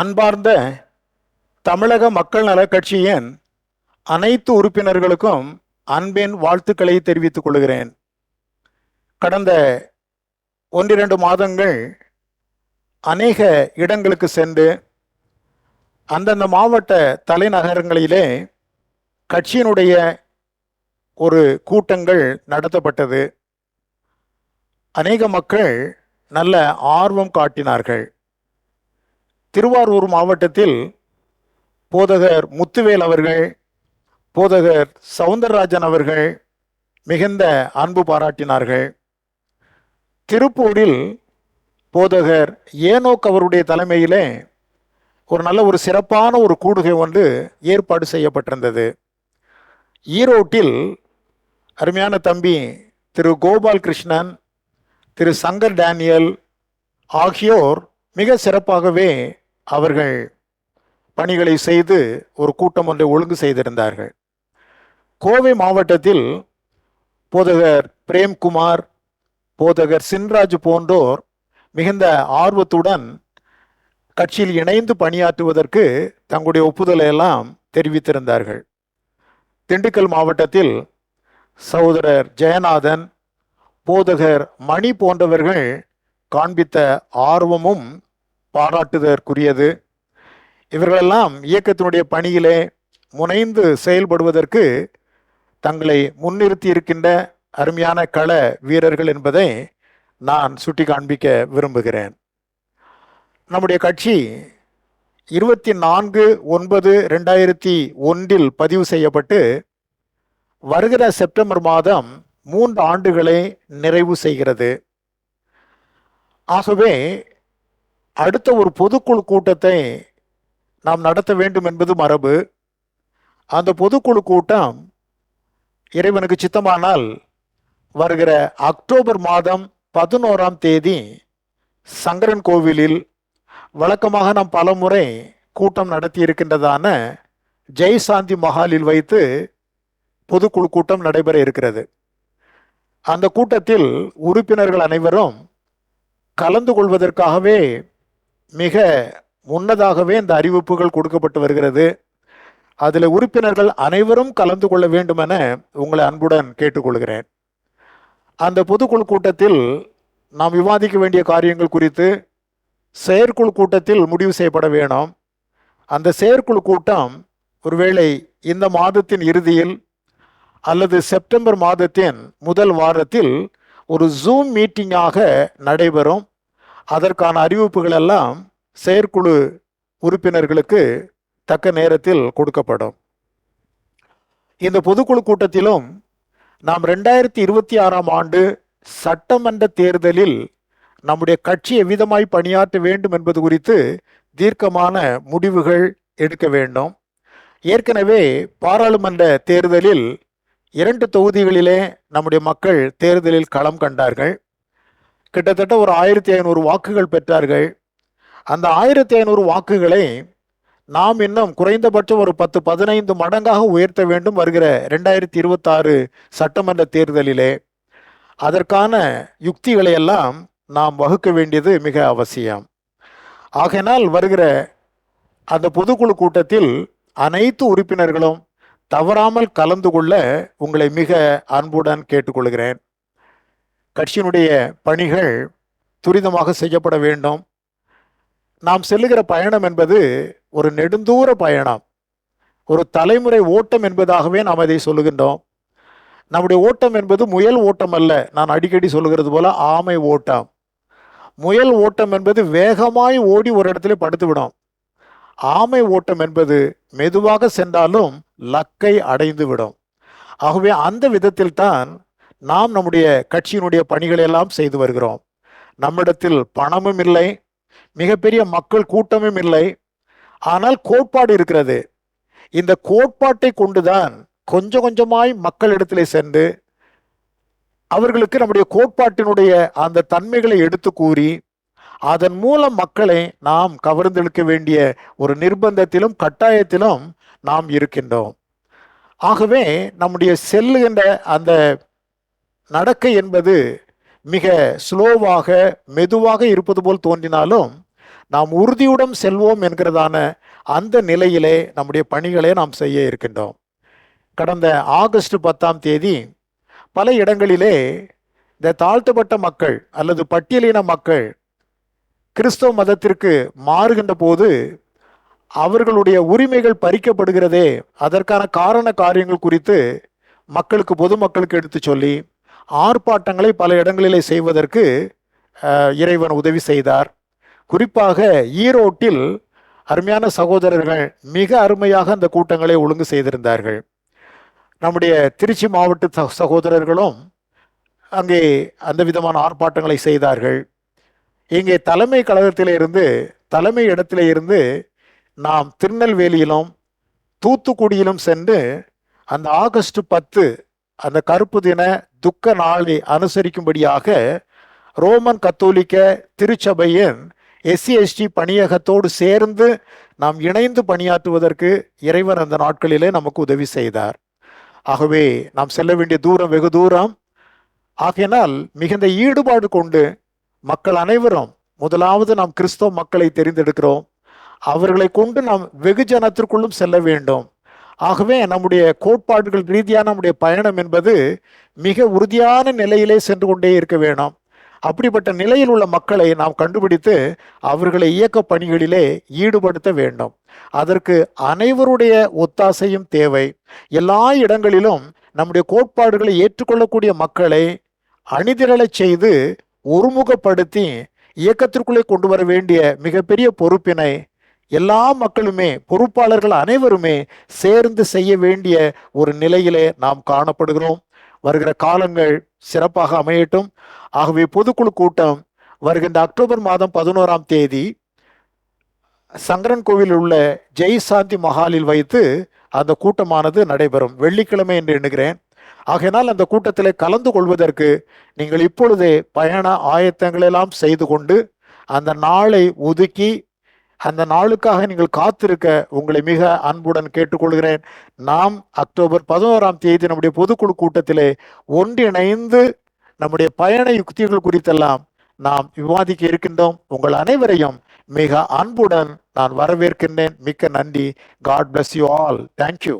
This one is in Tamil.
அன்பார்ந்த தமிழக மக்கள் நலக் கட்சியின் அனைத்து உறுப்பினர்களுக்கும் அன்பின் வாழ்த்துக்களை தெரிவித்துக் கொள்கிறேன். கடந்த ஒன்றிரண்டு மாதங்கள் அநேக இடங்களுக்கு சென்று அந்தந்த மாவட்ட தலைநகரங்களிலே கட்சியினுடைய ஒரு கூட்டங்கள் நடத்தப்பட்டது. அநேக மக்கள் நல்ல ஆர்வம் காட்டினார்கள். திருவாரூர் மாவட்டத்தில் போதகர் முத்துவேல் அவர்கள் போதகர் சவுந்தரராஜன் அவர்கள் மிகுந்த அன்பு பாராட்டினார்கள். திருப்பூரில் போதகர் ஏனோக் அவருடைய தலைமையிலே ஒரு நல்ல ஒரு சிறப்பான ஒரு கூடுகை ஒன்று ஏற்பாடு செய்யப்பட்டிருந்தது. ஈரோட்டில் அருமையான தம்பி திரு கோபால் கிருஷ்ணன் திரு சங்கர் டேனியல் ஆகியோர் மிக சிறப்பாகவே அவர்கள் பணிகளை செய்து ஒரு கூட்டம் ஒன்றை ஒழுங்கு செய்திருந்தார்கள். கோவை மாவட்டத்தில் போதகர் பிரேம்குமார் போதகர் சின்ராஜ் போன்றோர் மிகுந்த ஆர்வத்துடன் கட்சியில் இணைந்து பணியாற்றுவதற்கு தங்களுடைய ஒப்புதலை எல்லாம் தெரிவித்திருந்தார்கள். திண்டுக்கல் மாவட்டத்தில் சகோதரர் ஜெயநாதன் போதகர் மணி போன்றவர்கள் காண்பித்த ஆர்வமும் பாராட்டுதற்குரியது. இவர்களெல்லாம் இயக்கத்தினுடைய பணியிலே முனைந்து செயல்படுவதற்கு தங்களை முன்னிறுத்தி இருக்கின்ற அருமையான கள வீரர்கள் என்பதை நான் சுட்டி காண்பிக்க விரும்புகிறேன். நம்முடைய கட்சி இருபத்தி நான்கு ஒன்பது ரெண்டாயிரத்தி ஒன்றில் பதிவு செய்யப்பட்டு வருகிற செப்டம்பர் மாதம் மூன்று ஆண்டுகளை நிறைவு செய்கிறது. ஆகவே அடுத்த ஒரு பொதுக்குழு கூட்டத்தை நாம் நடத்த வேண்டும் என்பது மரபு. அந்த பொதுக்குழு கூட்டம் இறைவனுக்கு சித்தமானால் வருகிற அக்டோபர் மாதம் பதினோராம் தேதி சங்கரன் கோவிலில் வழக்கமாக நாம் பலமுறை கூட்டம் நடத்தி இருக்கின்றதான ஜெய்சாந்தி மஹாலில் வைத்து பொதுக்குழு கூட்டம் நடைபெற இருக்கிறது. அந்த கூட்டத்தில் உறுப்பினர்கள் அனைவரும் கலந்து கொள்வதற்காகவே மிக முன்னதாகவே இந்த அறிவிப்புகள் கொடுக்கப்பட்டு வருகிறது. அதில் உறுப்பினர்கள் அனைவரும் கலந்து கொள்ள வேண்டும் என உங்களை அன்புடன் கேட்டுக்கொள்கிறேன். அந்த பொதுக்குழு கூட்டத்தில் நாம் விவாதிக்க வேண்டிய காரியங்கள் குறித்து செயற்குழு கூட்டத்தில் முடிவு செய்யப்பட வேணும். அந்த செயற்குழு கூட்டம் ஒருவேளை இந்த மாதத்தின் இறுதியில் அல்லது செப்டம்பர் மாதத்தின் முதல் வாரத்தில் ஒரு ஜூம் மீட்டிங்காக நடைபெறும். அதற்கான அறிவிப்புகள் எல்லாம் செயற்குழு உறுப்பினர்களுக்கு தக்க நேரத்தில் கொடுக்கப்படும். இந்த பொதுக்குழு கூட்டத்திலும் நாம் ரெண்டாயிரத்தி இருபத்தி ஆறாம் ஆண்டு சட்டமன்ற தேர்தலில் நம்முடைய கட்சி எவ்விதமாய் பணியாற்ற வேண்டும் என்பது குறித்து தீர்க்கமான முடிவுகள் எடுக்க வேண்டும். ஏற்கனவே பாராளுமன்ற தேர்தலில் இரண்டு தொகுதிகளிலே நம்முடைய மக்கள் தேர்தலில் களம் கண்டார்கள். கிட்டத்தட்ட ஒரு ஆயிரத்தி ஐநூறு வாக்குகள் பெற்றார்கள். அந்த ஆயிரத்தி ஐநூறு வாக்குகளை நாம் இன்னும் குறைந்தபட்சம் ஒரு பத்து பதினைந்து மடங்காக உயர்த்த வேண்டும் வருகிற ரெண்டாயிரத்தி இருபத்தாறு சட்டமன்ற தேர்தலிலே. அதற்கான யுக்திகளை எல்லாம் நாம் வகுக்க வேண்டியது மிக அவசியம். ஆகையினால் வருகிற அந்த பொதுக்குழு கூட்டத்தில் அனைத்து உறுப்பினர்களும் தவறாமல் கலந்து கொள்ள உங்களை மிக அன்புடன் கேட்டுக்கொள்கிறேன். கட்சியினுடைய பணிகள் துரிதமாக செய்யப்பட வேண்டும். நாம் செல்லுகிற பயணம் என்பது ஒரு நெடுந்தூர பயணம். ஒரு தலைமுறை ஓட்டம் என்பதாகவே நாம் அதை சொல்லுகின்றோம். நம்முடைய ஓட்டம் என்பது முயல் ஓட்டம் அல்ல. நான் அடிக்கடி சொல்லுகிறது போல ஆமை ஓட்டம். முயல் ஓட்டம் என்பது வேகமாய் ஓடி ஒரு இடத்துல படுத்துவிடும் ஆமை ஓட்டம் என்பது மெதுவாக சென்றாலும் லக்கை அடைந்து விடும். ஆகவே அந்த விதத்தில் தான் நாம் நம்முடைய கட்சியினுடைய பணிகளை எல்லாம் செய்து வருகிறோம். நம்மிடத்தில் பணமும் இல்லை மிகப்பெரிய மக்கள் கூட்டமும் இல்லை. ஆனால் கோட்பாடு இருக்கிறது. இந்த கோட்பாட்டை கொண்டுதான் கொஞ்சம் கொஞ்சமாய் மக்களிடத்திலே சென்று அவர்களுக்கு நம்முடைய கோட்பாட்டினுடைய அந்த தன்மைகளை எடுத்து கூறி அதன் மூலம் மக்களை நாம் கவர்ந்தெழுக்க வேண்டிய ஒரு நிர்பந்தத்திலும் கட்டாயத்திலும் நாம் இருக்கின்றோம். ஆகவே நம்முடைய செல்லுகின்ற அந்த நடக்கை என்பது மிக ஸ்லோவாக மெதுவாக இருப்பது போல் தோன்றினாலும் நாம் உறுதியுடன் செல்வோம் என்கிறதான அந்த நிலையிலே நம்முடைய பணிகளை நாம் செய்ய இருக்கின்றோம். கடந்த ஆகஸ்ட் பத்தாம் தேதி பல இடங்களிலே இந்த தாழ்த்தப்பட்ட மக்கள் அல்லது பட்டியலின மக்கள் கிறிஸ்தவ மதத்திற்கு மாறுகின்ற போது அவர்களுடைய உரிமைகள் பறிக்கப்படுகிறதே அதற்கான காரண காரியங்கள் குறித்து மக்களுக்கு பொதுமக்களுக்கு எடுத்து சொல்லி ஆர்ப்பாட்டங்களை பல இடங்களிலே செய்வதற்கு இறைவன் உதவி செய்தார். குறிப்பாக ஈரோட்டில் அருமையான சகோதரர்கள் மிக அருமையாக அந்த கூட்டங்களை ஒழுங்கு செய்திருந்தார்கள். நம்முடைய திருச்சி மாவட்ட ச- சகோதரர்களும் அங்கே அந்த விதமான ஆர்ப்பாட்டங்களை செய்தார்கள். இங்கே தலைமை கழகத்திலிருந்து தலைமை இடத்திலே இருந்து நாம் திருநெல்வேலியிலும் தூத்துக்குடியிலும் சென்று அந்த ஆகஸ்ட் பத்து அந்த கருப்பு தின துக்க நாளை அனுசரிக்கும்படியாக ரோமன் கத்தோலிக்க திருச்சபையின் எஸ்சி எஸ்டி பணியகத்தோடு சேர்ந்து நாம் இணைந்து பணியாற்றுவதற்கு இறைவன் அந்த நாட்களிலே நமக்கு உதவி செய்தார். ஆகவே நாம் செல்ல வேண்டிய தூரம் வெகு தூரம். ஆகையினால் மிகுந்த ஈடுபாடு கொண்டு மக்கள் அனைவரும் முதலாவது நாம் கிறிஸ்தவ மக்களை தெரிந்தெடுக்கிறோம். அவர்களை கொண்டு நாம் வெகுஜனத்திற்குள்ளும் செல்ல வேண்டும். ஆகவே நம்முடைய கோட்பாடுகள் ரீதியான நம்முடைய பயணம் என்பது மிக உறுதியான நிலையிலே சென்று கொண்டே இருக்க வேணும். அப்படிப்பட்ட நிலையில் உள்ள மக்களை நாம் கண்டுபிடித்து அவர்களை இயக்க பணிகளிலே ஈடுபடுத்த வேண்டும். அதற்கு அனைவருடைய ஒத்தாசையும் தேவை. எல்லா இடங்களிலும் நம்முடைய கோட்பாடுகளை ஏற்றுக்கொள்ளக்கூடிய மக்களை அணிதிரளை செய்து ஒருமுகப்படுத்தி இயக்கத்திற்குள்ளே கொண்டு வர வேண்டிய மிகப்பெரிய பொறுப்பினை எல்லா மக்களுமே பொறுப்பாளர்கள் அனைவருமே சேர்ந்து செய்ய வேண்டிய ஒரு நிலையிலே நாம் காணப்படுகிறோம். வருகிற காலங்கள் சிறப்பாக அமையட்டும். ஆகவே பொதுக்குழு கூட்டம் வருகின்ற அக்டோபர் மாதம் பதினோராம் தேதி சங்கரன் கோவில் உள்ள ஜெய் சாந்தி மஹாலில் வைத்து அந்த கூட்டமானது நடைபெறும். வெள்ளிக்கிழமை என்று எண்ணுகிறேன். ஆகையினால் அந்த கூட்டத்தில் கலந்து கொள்வதற்கு நீங்கள் இப்பொழுதே பயண ஆயத்தங்களெல்லாம் செய்து கொண்டு அந்த நாளை ஒதுக்கி அந்த நாளுக்காக நீங்கள் காத்திருக்க உங்களை மிக அன்புடன் கேட்டுக்கொள்கிறேன். நாம் அக்டோபர் பதினோராம் தேதி நம்முடைய பொதுக்குழு கூட்டத்திலே ஒன்றிணைந்து நம்முடைய பயண யுக்திகள் குறித்தெல்லாம் நாம் விவாதிக்க இருக்கின்றோம். உங்கள் அனைவரையும் மிக அன்புடன் நான் வரவேற்கின்றேன். மிக்க நன்றி. God bless you all thank you